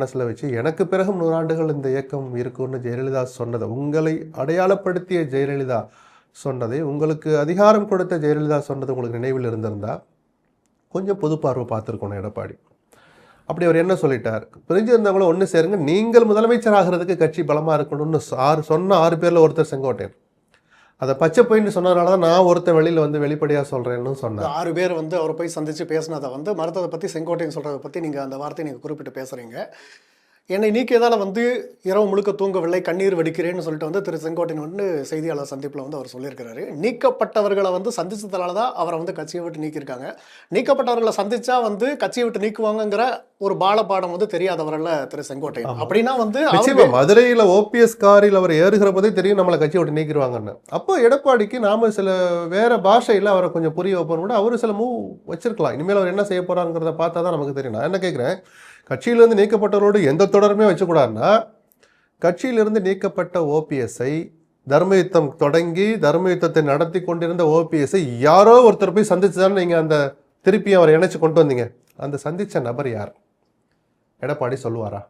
மனசில் வச்சு எனக்கு பிறகும் நூறாண்டுகள் இந்த இயக்கம் இருக்கும்னு ஜெயலலிதா சொன்னதை உங்களை அடையாளப்படுத்திய ஜெயலலிதா சொன்னதை உங்களுக்கு அதிகாரம் கொடுத்த ஜெயலலிதா சொன்னது உங்களுக்கு நினைவில் இருந்திருந்தா கொஞ்சம் பொது பார்வை பார்த்துருக்கணும் எடப்பாடி. அப்படி அவர் என்ன சொல்லிட்டார்? பிரிஞ்சிருந்தவங்களும் ஒன்று சேருங்க நீங்கள் முதலமைச்சர் ஆகிறதுக்கு கட்சி பலமாக இருக்கணும்னு ஆறு சொன்ன ஆறு பேரில் ஒருத்தர் செங்கோட்டையன். அதை பச்சை பொயின்னு சொன்னதுனால தான் நான் ஒருத்தன் வெளியில் வந்து வெளிப்படையாக சொல்கிறேன்னு சொன்னேன். ஆறு பேர் வந்து அவரை போய் சந்தித்து பேசினதை வந்து மருத்துவத்தை பற்றி செங்கோட்டையன் சொல்கிறத பற்றி நீங்கள் அந்த வார்த்தையை நீங்கள் குறிப்பிட்டு பேசுகிறீங்க என்னை நீக்கியதால் வந்து இரவு முழுக்க தூங்கவில்லை கண்ணீர் வடிக்கிறேன்னு சொல்லிட்டு வந்து திரு செங்கோட்டையன் வந்து செய்தியாளர் சந்திப்பில் வந்து அவர் சொல்லியிருக்கிறாரு. நீக்கப்பட்டவர்களை வந்து சந்திச்சதால தான் அவரை வந்து கட்சியை விட்டு நீக்கியிருக்காங்க. நீக்கப்பட்டவர்களை சந்தித்தா வந்து கட்சியை விட்டு நீக்குவாங்கங்கிற ஒரு பாலபாடம் வந்து தெரியாதவரல்ல திரு செங்கோட்டையன். அப்படின்னா வந்து நிச்சயமா மதுரையில் ஓபிஎஸ் காரில் அவர் ஏறுகிற போதே தெரியும் நம்மளை கட்சி விட்டு நீக்கிடுவாங்கன்னு. அப்போ எடப்பாடிக்கு நாம சில வேற பாஷையில் அவரை கொஞ்சம் புரிய வைப்போம் கூட அவர் சில மூவ் வச்சிருக்கலாம். இனிமேல் அவர் என்ன செய்ய போறாங்கிறத பார்த்தா தான் நமக்கு தெரியும். நான் என்ன கேட்குறேன் கட்சியிலிருந்து நீக்கப்பட்டவரோடு எந்த தொடருமே வச்சக்கூடாதுன்னா கட்சியிலிருந்து நீக்கப்பட்ட ஓபிஎஸ்ஐ தர்மயுத்தம் தொடங்கி தர்மயுத்தத்தை நடத்தி கொண்டிருந்த ஓபிஎஸ்ஐ யாரோ ஒருத்தர் போய் சந்திச்சு தானே நீங்கள் அந்த திருப்பி அவரை இணைச்சு கொண்டு வந்தீங்க. அந்த சந்திச்ச நபர் யார்? எடப்பாடி சொல்லுவாரா?